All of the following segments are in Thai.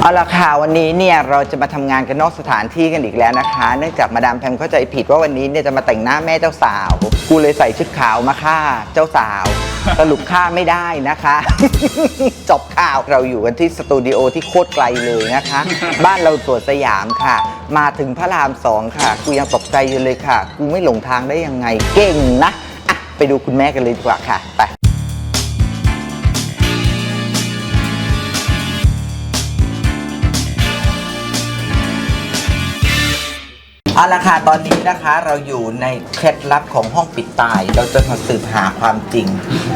เอาละค่ะวันนี้เนี่ยเราจะมาทำงานกันนอกสถานที่กันอีกแล้วนะคะ เนื่องจากมาดามแพมเข้าใจผิดว่าวันนี้เนี่ยจะมาแต่งหน้าแม่เจ้าสาว กูเลยใส่ชุดขาวมาฆ่าเจ้าสาวสรุปฆ่าไม่ได้นะคะ จบข่าวเราอยู่กันที่สตูดิโอที่โคตรไกลเลยนะคะ บ้านเราสวนสยามค่ะ มาถึงพระรามสองค่ะ กูยังตกใจอยู่เลยค่ะ กูไม่หลงทางได้ยังไงเก่งนะะไปดูคุณแม่กันเลยดีกว่าค่ะไป เอาละค่ะตอนนี้นะคะเราอยู่ในเคล็ดลับของห้องปิดตาย เราจะมาสืบหาความจริง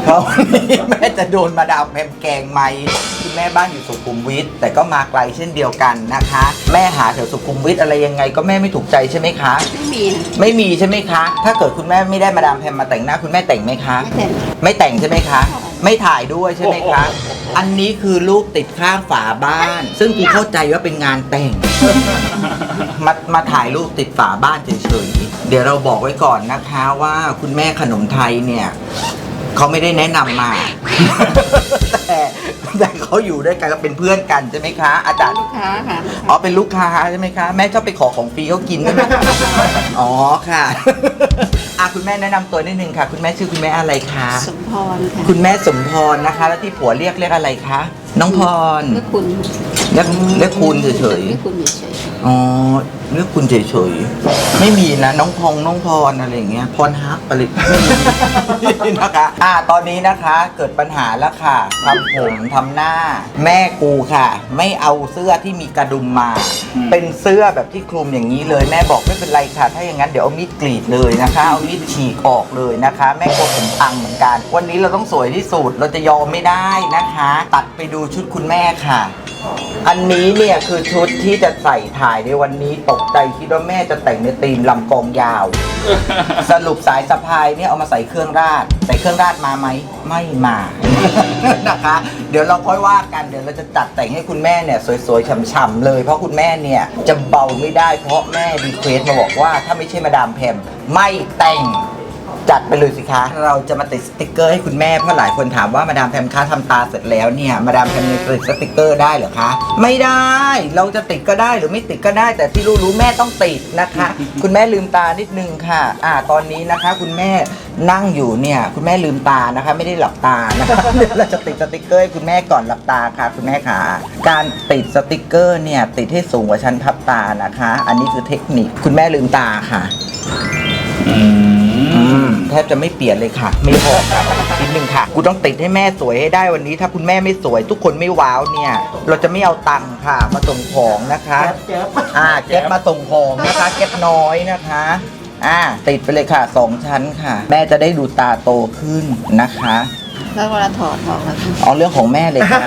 เพราะวันนี้แม่จะโดนมาดามแพมแกงไหมคุณแม่บ้านอยู่สุขุมวิทแต่ก็มาไกลเช่นเดียวกันนะคะ แม่หาแถวสุขุมวิทอะไรยังไงก็แม่ไม่ถูกใจใช่ไหมคะ ไม่มีไม่มีใช่ไหมคะ ถ้าเกิดคุณแม่ไม่ได้มาดามแพมมาแต่งหน้าคุณแม่แต่งไหมคะ ไม่แต่ง ไม่แต่งใช่ไหมคะ ไม่ถ่ายด้วยใช่ไหมคะอันนี้คือรูปติดข้างฝาบ้าน ซึ่งกูเข้าใจว่าเป็นงานแต่ง มามาถ่ายรูปติดฝาบ้านเฉยๆ เดี๋ยวเราบอกไว้ก่อนนะคะว่าคุณแม่ขนมไทยเนี่ยเขาไม่ได้แนะนำมา แต่แต่เขาอยู่ด้วยกันก็เป็นเพื่อนกันใช่ไหมคะ อาจารย์ ลูกค้าค่ะ อ๋อเป็นลูกค้าใช่ไหมคะ แม่ชอบไปขอของฟรีเขากินใช่ไหมคะอ๋อค่ะ อะคุณแม่แนะนำตัวนิดนึงค่ะ คุณแม่ชื่อคุณแม่อะไรคะ สมพรค่ะคุณแม่สมพรนะคะ แล้วที่ผัวเรียกเรียกอะไรคะ น้องพรเมื่อคุณเรียกเรียกคุณเฉยเมื่อคุณเฉยๆ อ๋อเรียกคุณเฉยๆ ไม่มีนะ น้องพงน้องพรอะไรอย่างเงี้ยพรฮักอะไรไม่มีนะคะอ่าตอนนี้นะคะเกิดปัญหาแล้วค่ะทำผมทำหน้า แม่กูค่ะ ไม่เอาเสื้อที่มีกระดุมมาอืมเป็นเสื้อแบบที่คลุมอย่างนี้เลยแม่บอกไม่เป็นไรค่ะ ถ้าอย่างนั้นเดี๋ยวเอามีดกรีดเลยนะคะ เอามีดฉีกออกเลยนะคะ แม่กลัวผมพังเหมือนกัน วันนี้เราต้องสวยที่สุดเราจะยอมไม่ได้นะคะ ตัดไปดูชุดคุณแม่ค่ะ อันนี้เนี่ยคือชุดที่จะใส่ถ่ายในวันนี้ตกใจคิดว่าแม่จะแต่งในธีมลำกองยาว สรุปสายสะพายเนี่ยเอามาใส่เครื่องราดใส่เครื่องราดมาไหมไม่มา นะคะ เดี๋ยวเราค่อยว่ากันเดี๋ยวเราจะจัดแต่งให้คุณแม่เนี่ยสวยๆฉ่ำๆเลยเพราะคุณแม่เนี่ยจะเบาไม่ได้เพราะแม่รีเควสต์มาบอกว่าถ้าไม่ใช่มาดามแพมไม่แต่ง จัดไปเลยสิคะ เราจะมาติดสติกเกอร์ให้คุณแม่เพราะหลายคนถามว่ามาดามแพมคะทำตาเสร็จแล้วเนี่ยมาดามแพมยังติดสติกเกอร์ได้เหรอคะ ไม่ได้ เราจะติดก็ได้หรือไม่ติดก็ได้ แต่ที่รู้รู้ๆแม่ต้องติดนะคะ คุณแม่ลืมตานิดนึงค่ะ อ่าตอนนี้นะคะ คุณแม่นั่งอยู่เนี่ย คุณแม่ลืมตานะคะ ไม่ได้หลับตานะคะเดี๋ยวเราจะติดสติกเกอร์ให้คุณแม่ก่อนหลับตาค่ะ คุณแม่ขาการติดสติกเกอร์เนี่ยติดให้สูงกว่าชั้นพับตานะคะ อันนี้คือเทคนิคคุณแม่ลืมตาค่ะ อือืมม แทบจะไม่เปลี่ยนเลยค่ะ ไม่พอค่ะนิดนึงค่ะ กูต้องติดให้แม่สวยให้ได้วันนี้ ถ้าคุณแม่ไม่สวย ทุกคนไม่ว้าวเนี่ย เราจะไม่เอาตังค์ค่ะ มาส่งของนะคะอ่าเก็บมาส่งของนะคะเก็บน้อยนะคะอ่าติดไปเลยค่ะสองชั้นค่ะ แม่จะได้ดูตาโตขึ้นนะคะๆแล้วเวลาถอดออกแล้วค่ะเอาเรื่องของแม่เลยค่ะ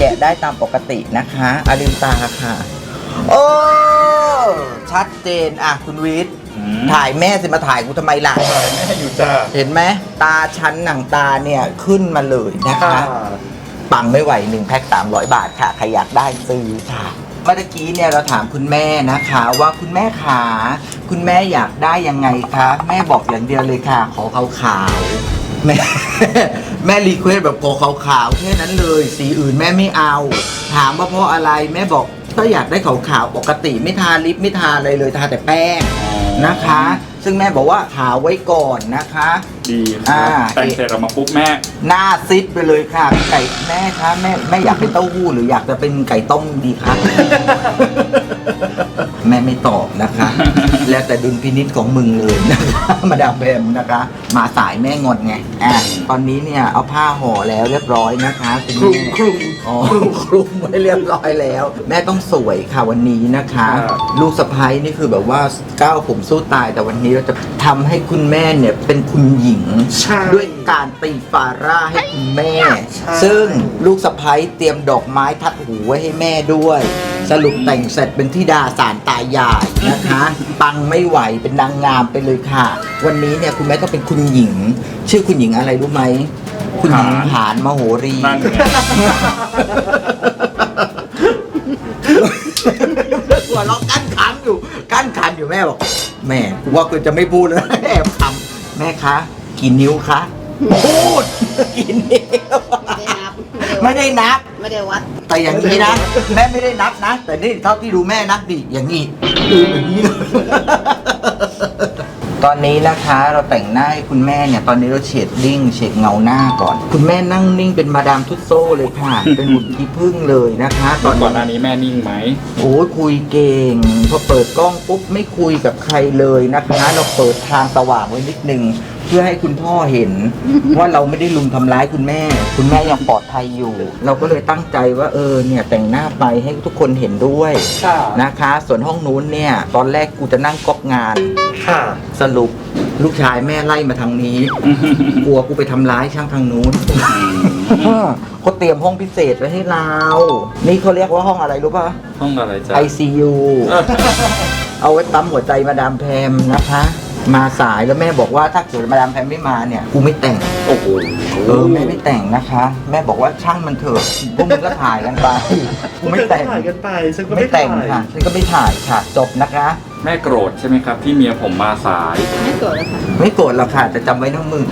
แกะได้ตามปกตินะคะอาลืมตาค่ะ โอ้ ชัดเจนอะคุณวิทย์อืม ถ่ายแม่สิมาถ่ายกูทำไมล่ะ แม่อยู่จ้า เห็นไหมตาชั้นหนังตาเนี่ยขึ้นมาเลยนะคะ ปังไม่ไหวหนึ่งแพ็ค300 บาทค่ะ ใครอยากได้ซื้อค่ะ เมื่อกี้เนี่ยเราถามคุณแม่นะคะ ว่าคุณแม่ขาคุณแม่อยากได้ยังไงคะแม่บอกอย่างเดียวเลยค่ะ ขอขาวขาวๆแม่ แม่รีเควสแบบขอขาวขาวๆแค่นั้นเลย สีอื่นแม่ไม่เอา ถามว่าเพราะอะไรแม่บอกถ้าอยากได้ขาวขาวๆปกติไม่ทาลิปไม่ทาอะไรเลยทาแต่แป้ง นะคะ ซึ่งแม่บอกว่าขาวไว้ก่อนนะคะ ดีคอ่ารับแต่งเสร็จออกมาปุ๊บแม่ หน้าซิดไปเลยค่ะไก่แม่คะแม่แม่อยากเป็นเต้าหู้หรืออยากจะเป็นไก่ต้มดีคะ แม่ไม่ตอบนะคะ แล้วแต่ดุลพินิจของมึงเลยนะคะมาดามแบมนะคะ มาสายแม่งอนไงอะตอนนี้เนี่ยเอาผ้าห่อแล้วเรียบร้อยนะคะคุณแม่คลุมอ๋อคลุมไว้เรียบร้อยแล้ว แม่ต้องสวยค่ะวันนี้นะคะครับลูกสะพ้ยนี่คือแบบว่าก้าวผมสู้ตายแต่วันนี้เราจะทำให้คุณแม่เนี่ยเป็นคุณหญิง ใช่ ด้วยการตีฟาร่าให้คุณแม่ ใช่ ซึ่งลูกสะพ้ยเตรียมดอกไม้ทัดหูไว้ให้แม่ด้วย สรุปแต่งเสร็จเป็นธิดาสารตายายนะคะ ปังไม่ไหวเป็นนางงามไปเลยค่ะ วันนี้เนี่ยคุณแม่ต้องเป็นคุณหญิง ชื่อคุณหญิงอะไรรู้ไหม คุณหญิงหาญผานมโหรี นั่นไง หัวเราะกั้นขันอยู่กั้นขันอยู่แม่บอกแม่กูว่ากูจะไม่พูดแล้วแอบคำแม่คะ กี่นิ้วคะพูดกี่นิ้ว ไม่ได้นับไม่ได้นับ ไม่ได้วัด แต่อย่างนี้นะ แม่ไม่ได้นับนะ แต่นี่เท่าที่ดูแม่นับดิอย่างนี้ดูอย่างนี้เลยตอนนี้นะคะเราแต่งหน้าให้คุณแม่เนี่ย ตอนนี้เราเฉดดิ้งเฉดเงาหน้าก่อน คุณแม่นั่งนิ่งเป็นมาดามทุตโซ่เลยค่ะ เป็นหุ่นที่พึ่งเลยนะคะตตออนนก่อนหน้านี้แม่นิ่งไหมโอ้ยคุยเก่งพอเปิดกล้องปุ๊บไม่คุยกับใครเลยนะคะ เราเปิดทางสว่างไว้นิดนึง เพื่อให้คุณพ่อเห็น ว่าเราไม่ได้ลุมทำร้ายคุณแม่ คุณแม่ยังปลอดภัยอยู่ เราก็เลยตั้งใจว่าเออเนี่ยแต่งหน้าไปให้ทุกคนเห็นด้วยค่ะนะคะ ส่วนห้องนู้นเนี่ย ตอนแรกกูจะนั่งก๊อกงาน ค่ะ สรุปลูกชายแม่ไล่มาทางนี้ กลัวกูไปทำร้ายช่างทางนู้นเขาเตรียมห้องพิเศษไว้ให้เรา นี่เขาเรียกว่าห้องอะไรรู้ป่ะ ห้องอะไรจ๊ะ ICU เอาไว้ปั๊มหัวใจมาดามแพมนะคะ มาสายแล้วแม่บอกว่าถ้าเกิดมาดามแพมไม่มาเนี่ยกูไม่แต่ง โอ้โหเออแม่ไม่แต่งนะคะ แม่บอกว่าช่างมันเถอะพวกมึงก็ถ่ายกันไปกูไม่แต่งถ่ายกันไปฉันก็ไม่ไม่แต่งถ่ายค่ะฉันก็ไม่ถ่ายค่ะจบนะคะ แม่โกรธใช่ไหมครับ ที่เมียผมมาสาย ไม่โกรธเลยค่ะไม่โกรธหรอกค่ะแต่จำไว้นะมึง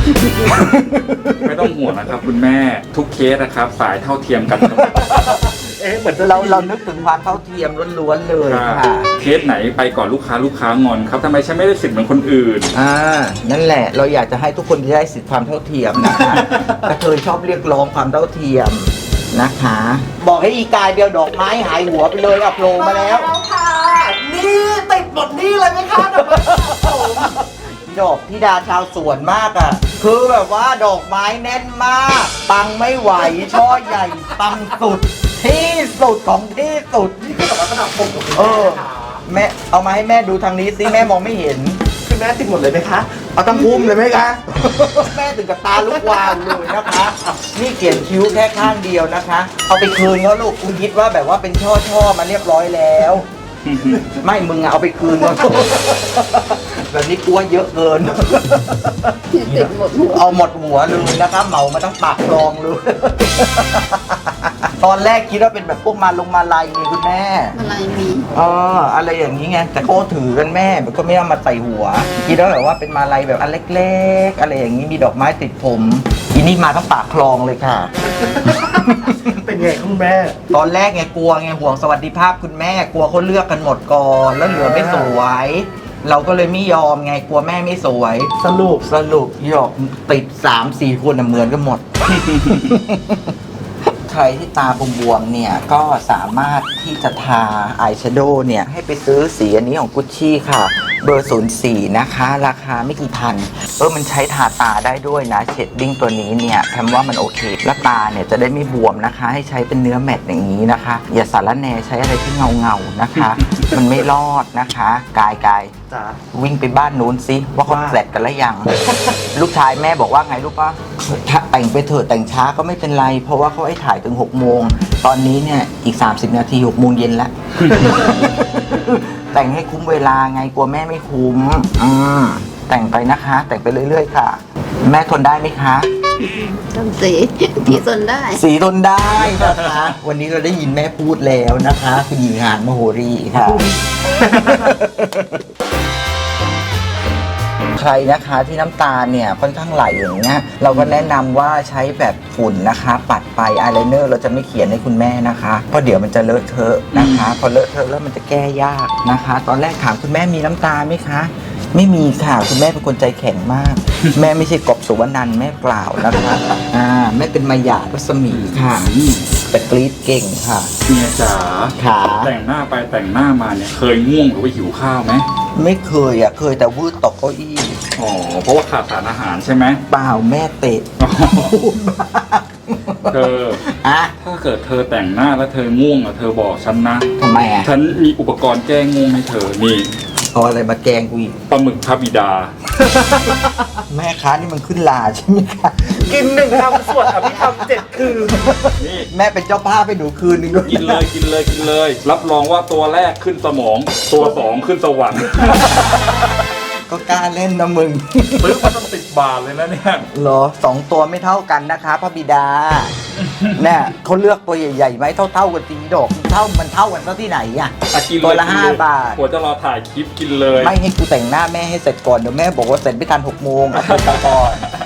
ไม่ต้องห่วงนะครับ คุณแม่ทุกเคสนะครับ สายเท่าเทียมกันเสม อเอ๊ะเหมือนจะเราเรานึกถึงความเท่าเทียมล้วนๆเลยค่ะค่ะ เคสไหนไปก่อนลูกค้าลูกค้างอนครับทำไมฉันไม่ได้สิทธิ์เหมือนคนอื่น อ่า นั่นแหละ เราอยากจะให้ทุกคนได้สิทธิความเท่าเทียมนะคะกระเทยชอบเรียกร้องความเท่าเทียมนะคะ บอกให้อีกายเดียวดอกไม้หายหัวไปเลยอัพโลมาแล้ว ค่ะ นี่ติดหมดนี่เลยไหมคะดอกไม้สะสมดอกที่ดาชาวสวนมากอะ่ะ คือแบบว่าดอกไม้แน่นมาก ปังไม่ไหวช่อใหญ่ปังสุด ที่สุดของที่สุด นี่คือดอกไม้ประดับผมของคุณเอแม่อ นะคะแม่เอามาให้แม่ดูทางนี้สิแม่มองไม่เห็นคุณแม่ติดหมดเลยไหมคะ เอาตั้งพุ่มเลยไหมคะ แม่ถึงกับตาลุกวาวเลยนะคะ นี่เขียนคิ้วแค่ข้างเดียวนะคะ เอาไปคืนเขาลูกคุณคิดว่าแบบว่าเป็นช่อช่อๆมาเรียบร้อยแล้ว ไม่มึงอะเอาไปคืนเขาลูกแบบนี้กลัวเยอะเกิน ติดหมดหัวเอาหมดหัวเลยนะคะเหมามาตั้งปากคลองเลย ตอนแรกคิดว่าเป็นแบบพวกมาลงมาลายไงคุณแม่อะไรมีเอออะไรอย่างนี้ไงแต่ก็ถือกันแม่มันก็ไม่เอามาใส่หัว คิดว่าแบบว่าเป็นมาลัยแบบอันเล็กๆ อะไรอย่างนี้มีดอกไม้ติดผมอีนี่มาทั้งปากคลองเลยค่ะ เป็นไงคุณแม่ ตอนแรกไงกลัวไงห่วงสวัสดิภาพคุณแม่กลัวเขาเลือกกันหมดก่อนแล้วเหลือไม่สวย เราก็เลยไม่ยอมไงกลัวแม่ไม่สวย สรุปสรุปหยอกติดสามสี่คนน่ะเหมือนกันหมดใค รที่ตาบวมๆเนี่ย ก็สามารถที่จะทาอายแชโดว์เนี่ย ให้ไปซื้อสีอันนี้ของกุชชี่ค่ะ เบอร์ 04 นะคะ ราคาไม่กี่พัน เออมันใช้ทาตาได้ด้วยนะ เชดดิ้งตัวนี้เนี่ยแคมว่ามันโอเค และตาเนี่ยจะได้ไม่บวมนะคะ ให้ใช้เป็นเนื้อแมตต์อย่างนี้นะคะ อย่าสารแนใช้อะไรที่เงาๆนะคะ มันไม่รอดนะคะ กายกายจ้าวิ่งไปบ้านนู้นสิว่าเขาว่าเสร็จกันแล้วยัง ลูกชายแม่บอกว่าไงลูกปะถ้าแต่งไปเถอะแต่งช้าก็ไม่เป็นไร เพราะว่าเขาให้ถ่ายถึง6กโมง ตอนนี้เนี่ยอีก 30 นาที6กโมงเย็นแล้ว แต่งให้คุ้มเวลาไงกลัวแม่ไม่คุ้มอืม แต่งไปนะคะ แต่งไปเรื่อย ๆ ค่ะ แม่ทนได้ไหมคะ ทำสีที่สนได้ สีทนได้นะคะ วันนี้เราได้ยินแม่พูดแล้วนะคะคุณหญิงหานมโหรีค่ะ ใครนะคะที่น้ำตาเนี่ยค่อนข้างไหลอย่างเงี้ยเราก็แนะนำว่าใช้แบบฝุ่นนะคะ ปัดไปอายไลเนอร์เราจะไม่เขียนให้คุณแม่นะคะเพราะเดี๋ยวมันจะเลอะเทอะนะคะ พอเลอะเทอะแล้วมันจะแก้ยากนะคะ ตอนแรกถามคุณแม่มีน้ำตาไหมคะ ไม่มีค่ะ คุณแม่เป็นคนใจแข็งมาก แม่ไม่ใช่กบสุวรรณันท์แม่เปล่านะคะอ่าแม่เป็นมายารัศมีค่ะแต่กรีดเก่งค่ะ เมียจ๋าขาแต่งหน้าไปแต่งหน้ามาเนี่ยเคยง่วงหรือว่าหิวข้าวไหมไม่เคยอะเคยแต่วืดตกเก้าอี้อ๋อเพราะว่าขาดสารอาหารใช่ไหมเปล่าแม่เตะอ๋อเธออะถ้าเกิดเธอแต่งหน้าแล้วเธอง่วงอะเธอบอกฉันนะทำไมอะฉันมีอุปกรณ์แก้ง่วงให้เธอนี่ เอาอะไรมาแกงกูอีกปลาหมึกพระบิดา แม่ค้านี่มันขึ้นลาใช่ไหมคะกินหนึ่งคำสวดอภิธรรมเจ็ดคืนนี่ แม่เป็นเจ้าภาพไปดูคืนนึงด้วยกินเลยกินเลยกินเลย รับรองว่าตัวแรกขึ้นสมอง ตัวสองขึ้นสวรรค์ ก็กล้าเล่นนะมึง ซื้อมาตั้งสิบบาทเลยนะเนี่ย เหรอสองตัวไม่เท่ากันนะคะพระบิดาเนี่ยเขาเลือกตัวใหญ่ๆไหมเท่าๆกันสีดอกเท่ามันเท่ากันซะที่ไหนอะ อะกินตัวเยละกินห้าเลยบาท หัวจะรอถ่ายคลิปกินเลย ไม่ให้กูแต่งหน้าแม่ให้เสร็จก่อนเดี๋ยวแม่บอกว่าเสร็จไม่ทันหกโมงเอาไปก่อนเ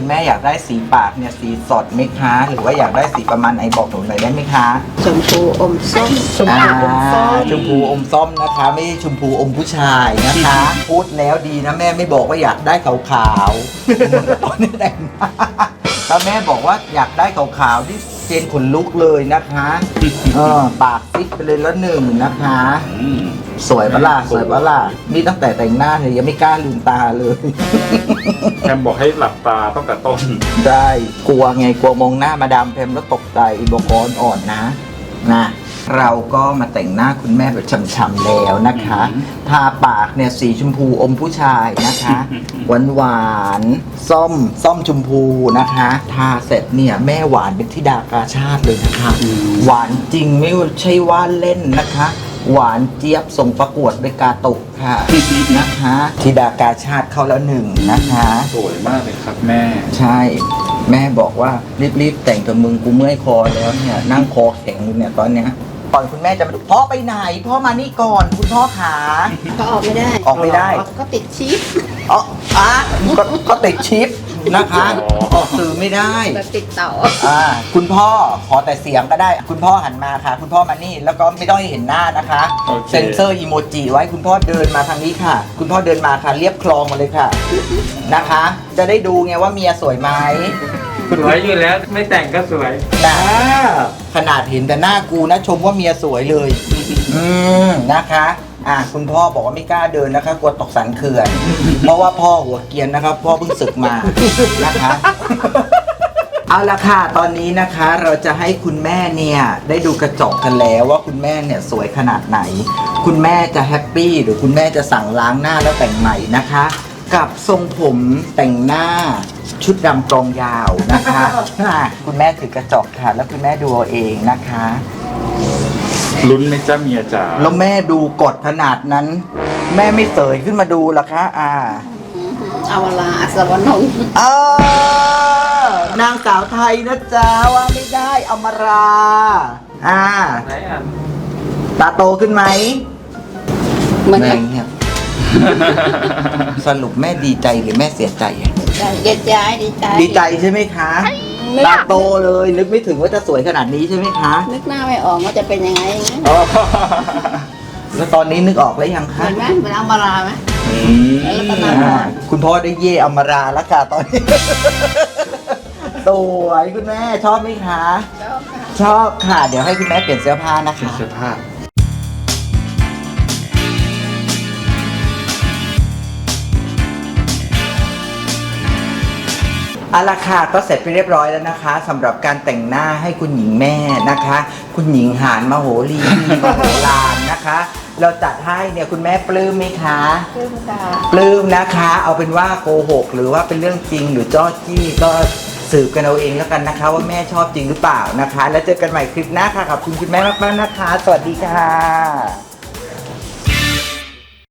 คุณแม่อยากได้สีปากเนี่ยสีสดไหมคะหรือว่าอยากได้สีประมาณไหนบอกหนูหน่อยได้ไหมคะชมพูอมส้มชมพูอมส้มอ่าชมพูอมส้มนะคะ ไม่ใช่ชมพูอมผู้ชายนะคะ พูดแล้วดีนะแม่ไม่บอกว่าอยากได้ขาวๆตอนนี้แต่งหน้าถ้าแม่บอกว่าอยากได้ขาวๆที่เจนขนลุกเลยนะคะเออปากซิดไปเลยแล้วหนึ่งนะคะอืมสวยปะล่ะสวยปะล่ะนี่ตั้งแต่แต่งหน้าเนี่ยยังไม่กล้าลืมตาเลย แพมบอกให้หลับตาตั้งแต่ต้น ได้กลัวไงกลัวมองหน้ามาดามแพมแล้วตกใจบอกอ่อนอ่อนนะนะเราก็มาแต่งหน้าคุณแม่แบบช่ำๆแล้วนะคะอืมทาปากเนี่ยสีชมพูอมผู้ชายนะคะหวานหวานๆส้มส้มชมพูนะคะทาเสร็จเนี่ยแม่หวานเป็นธิดากาชาติเลยนะคะ หวานจริงไม่ใช่ว่าเล่นนะคะ หวานเจี๊ยบส่งประกวดไปกาตุกค่ะ นะคะธิดากาชาติเข้าแล้วหนึ่งนะคะ สวยมากเลยครับแม่ ใช่ แม่บอกว่ารีบๆแต่งกับมึงกูเมื่อยคอแล้วเนี่ยนั่งคอแข็งอยู่เนี่ยตอนเนี้ยก่อนคุณแม่จะมาดูพ่อไปไหน พ่อมานี่ก่อนคุณพ่อขา ก็ออกไม่ได้ออกไม่ได้ ก็ติดชีพอ๋ออะก็ก็ติดชิป นะคะอ๋อออกสื่อไม่ได้ แบบติดเต่าอ่าคุณพ่อขอแต่เสียงก็ได้ คุณพ่อหันมาค่ะ คุณพ่อมานี่แล้วก็ไม่ต้องให้เห็นหน้านะคะโอเค เซ็นเซอร์อีโมจิไว้คุณพ่อเดินมาทางนี้ค่ะ คุณพ่อเดินมาค่ะเรียบคลองมาเลยค่ะ นะคะ จะได้ดูไงว่าเมียสวยไหมสวยอยู่แล้วไม่แต่งก็สวย นะขนาดเห็นแต่หน้ากูนะชมว่าเมียสวยเลย อืมนะคะ อะคุณพ่อบอกว่าไม่กล้าเดินนะคะกลัวตกสันเขื่อน เพราะว่าพ่อหัวเกรียนนะครับ พ่อเพิ่งศึกมานะคะ เอาละค่ะ ตอนนี้นะคะ เราจะให้คุณแม่เนี่ย ได้ดูกระจกกันแล้วว่าคุณแม่เนี่ยสวยขนาดไหน คุณแม่จะแฮปปี้หรือคุณแม่จะสั่งล้างหน้าแล้วแต่งใหม่นะคะ กับทรงผมแต่งหน้าชุดดำกรองยาวนะคะอะคุณแม่ถือกระจกค่ะ แล้วคุณแม่ดูเอาเองนะคะ ลุ้นไหมจ้าเมียจ๋าแล้วแม่ดูกดขนาดนั้น แม่ไม่เสยขึ้นมาดูเหรอคะอ่าเอาเวลาอัศวรนงค์เออนางสาวไทยนะจ๊ะว่าไม่ได้อมรา อ่าไหนอะตาโตขึ้นไหมเหมือนแม่กับเงียบสรุปแม่ดีใจหรือแม่เสียใจอะ เย็ดย้ายดีใจ ดีใจใช่ไหมคะ นึกตาโตเลย นึกไม่ถึงว่าจะสวยขนาดนี้ใช่ไหมคะนึกหน้าไม่ออกว่าจะเป็นยังไงอ๋อแล้วตอนนี้นึกออกแล้วยังคะเห็นไหมเป็นอัมมาราไหม อืมแล้วก็ตาอ่าคุณพ่อได้เย่อมราแล้วค่ะตอนนี้ สวยคุณแม่ชอบไหมคะ ชอบค่ะชอบค่ะเดี๋ยวให้คุณแม่เปลี่ยนเสื้อผ้านะคะ เสื้อผ้า เอาละค่ะก็เสร็จไปเรียบร้อยแล้วนะคะสำหรับการแต่งหน้าให้คุณหญิงแม่นะคะ คุณหญิงหานมโหรีมโหฬารนะคะ เราจัดให้เนี่ยคุณแม่ปลื้มไหมคะเพื่อนค่ะปลื้มนะคะ เอาเป็นว่าโกหก หรือว่าเป็นเรื่องจริงหรือจ้อจี้ก็สืบกันเอาเองแล้วกันนะคะ ว่าแม่ชอบจริงหรือเปล่านะคะ แล้วเจอกันใหม่คลิปหน้าค่ะขอบคุณคุณแม่มากๆนะคะ สวัสดีค่ะ